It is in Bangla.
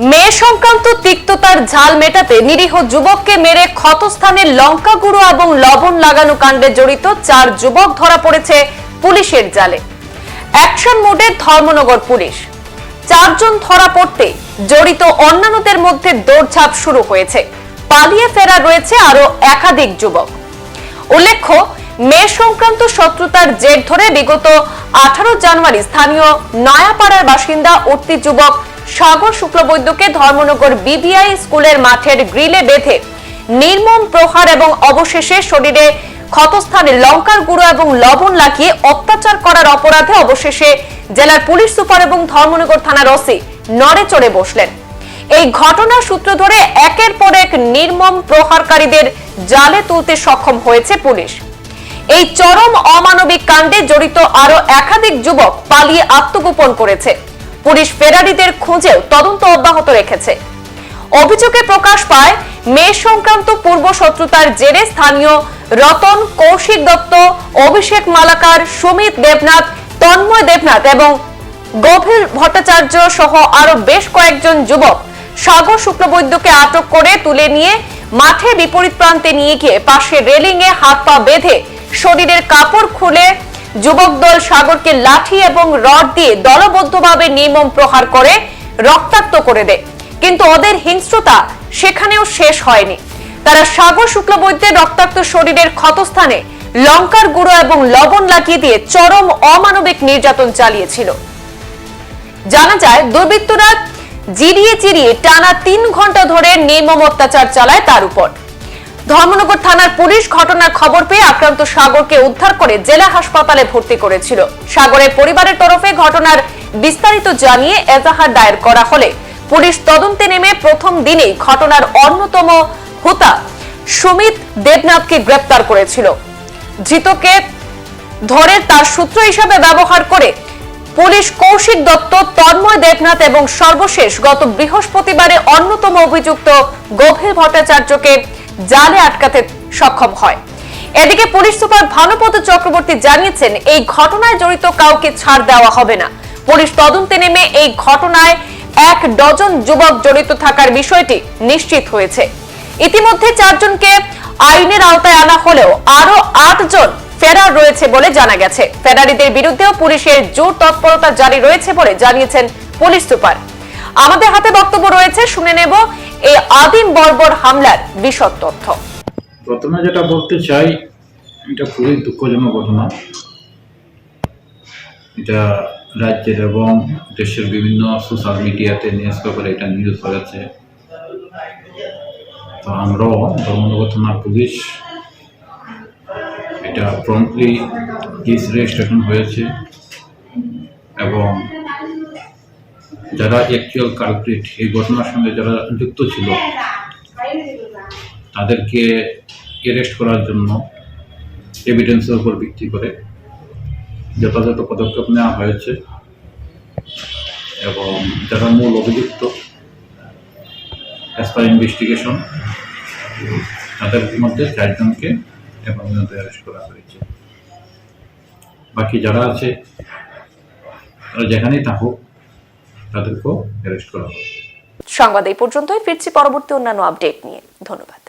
মেয়ে সংক্রান্ত তিক্ততার ঝাল মেটাতে নিরীহ যুবককে মেরে ক্ষতস্থানে লঙ্কা গুঁড়ো এবং লবণ লাগানো কাণ্ডে জড়িত চার যুবক ধরা পড়েছে পুলিশের জালে। অ্যাকশন মোডে ধর্মনগর পুলিশ। চারজন ধরা পড়তে জড়িত অন্যান্যদের মধ্যে দৌড়ঝাঁপ শুরু হয়েছে। পালিয়ে ফেরা রয়েছে আরও একাধিক যুবক। উল্লেখ্য, মেয়ে সংক্রান্ত শত্রুতার জের ধরে বিগত আঠারো জানুয়ারি স্থানীয় নয়াপাড়ার বাসিন্দা উঠতি যুবক সাগর শুক্লবৈদ্যকে ধর্মনগর বিবিআই স্কুলের মাঠের গ্রিলে বেঁধে নির্মম প্রহার এবং অবশেষে শরীরে ক্ষতস্থানে লঙ্কার গুঁড়ো এবং লবণ লাগিয়ে অত্যাচার করার অপরাধে অবশেষে জেলার পুলিশ সুপার এবং ধর্মনগর থানার ওসি নড়ে চড়ে বসলেন। এই ঘটনার সূত্র ধরে একের পর এক নির্মম প্রহারকারীদের জালে তুলতে সক্ষম হয়েছে পুলিশ। এই চরম অমানবিক কাণ্ডে জড়িত আরও একাধিক যুবক পালিয়ে আত্মগোপন করেছে। পুলিশ ফেরারিদের খুঁজেও তদন্ত অব্যাহত রেখেছে। অভিযোগে প্রকাশ পায় মেয়ে সংক্রান্ত পূর্ব শত্রুতার জেরে স্থানীয় রতন কৌশিক দত্ত, অভিষেক মালাকার, সুমিত দেবনাথ, তন্ময় দেবনাথ এবং গভীর ভট্টাচার্য সহ আরও বেশ কয়েকজন যুবক সাগর শুক্লবৈদ্যকে আটক করে তুলে নিয়ে মাঠে বিপরীত প্রান্তে নিয়ে গিয়ে পাশে রেলিং এ হাত পা বেঁধে শরীরের কাপড় খুলে যুবক দল সাগরকে লাঠি এবং রড দিয়ে দলবদ্ধভাবে নির্মম প্রহার করে, রক্তাক্ত করে দেয়। কিন্তু ওদের হিংস্রতা সেখানেও শেষ হয়নি। তারা সাগর শুক্লবৈদ্যের রক্তাক্ত শরীরের ক্ষতস্থানে লঙ্কার গুঁড়ো এবং লবণ লাগিয়ে দিয়ে চরম অমানবিক নির্যাতন চালিয়েছিল। জানা যায়, দুর্বৃত্তরা জিরিয়ে চিরিয়ে টানা তিন ঘণ্টা ধরে নির্মম অত্যাচার চালায় তার উপর। ধর্মনগর থানার পুলিশ ঘটনার খবর পেয়ে আক্রান্ত সাগরকে উদ্ধার করে জেলা হাসপাতালে ভর্তি করেছিল। সাগরের পরিবারের তরফে ঘটনার বিস্তারিত জানিয়ে এজাহার দায়ের করা হলে পুলিশ তদন্তে নেমে প্রথম দিনেই ঘটনার অন্যতম হুতা সুমিত দেবনাথকে গ্রেপ্তার করেছিল। ধৃতকে ধরে তার সূত্র হিসাবে ব্যবহার করে পুলিশ কৌশিক দত্ত, তন্ময় দেবনাথ এবং সর্বশেষ গত বৃহস্পতিবারে অন্যতম অভিযুক্ত গভীর ভট্টাচার্যকে জালে আটকাতে সক্ষম হয়। এদিকে পুলিশ সুপার ভানুপদ চক্রবর্তী জানিয়েছেন, এই ঘটনায় জড়িত কাউকে ছাড় দেওয়া হবে না। পুলিশ তদন্তে নেমে এই ঘটনায় এক ডজন যুবক জড়িত থাকার বিষয়টি নিশ্চিত হয়েছে। ইতিমধ্যে চারজনকে আইনের আওতায় আনা হলেও আরও আটজন ফেরার রয়েছে বলে জানা গেছে। ফেরারিদের বিরুদ্ধেও পুলিশের জোর তৎপরতা জারি রয়েছে বলে জানিয়েছেন পুলিশ সুপার। আমাদের হাতে বক্তব্য রয়েছে, শুনে নেব এই আদিম বর্বর হামলার বিশদ তথ্য। প্রথমে যেটা বলতে চাই, এটা খুবই দুঃখজনক ঘটনা। এটা রাজ্যের এবং দেশের বিভিন্ন সোশ্যাল মিডিয়াতে নিউজ পেপারে এটা নিউজ হয়েছে। তো আমরাও ধর্মনগর থানার পুলিশ, এটা প্রম্পটলি কেস রেজিস্ট্রেশন হয়েছে এবং যারা অ্যাকচুয়াল কালপ্রিট এই ঘটনার সঙ্গে যারা যুক্ত ছিল, তাদেরকে অ্যারেস্ট করার জন্য এভিডেন্সের উপর ভিত্তি করে যথাযথ পদক্ষেপ নেওয়া হয়েছে এবং যারা মূল অভিযুক্ত অ্যাজ পার ইনভেস্টিগেশন তাদের মধ্যে চারজনকে পর্যন্ত অ্যারেস্ট করা হয়েছে। বাকি যারা আছে, তারা যেখানেই থাকুক তাদেরকেও অ্যারেস্ট করা হবে। সংবাদ এই পর্যন্তই ফিরছি পরবর্তী অন্যান্য আপডেট নিয়ে। ধন্যবাদ।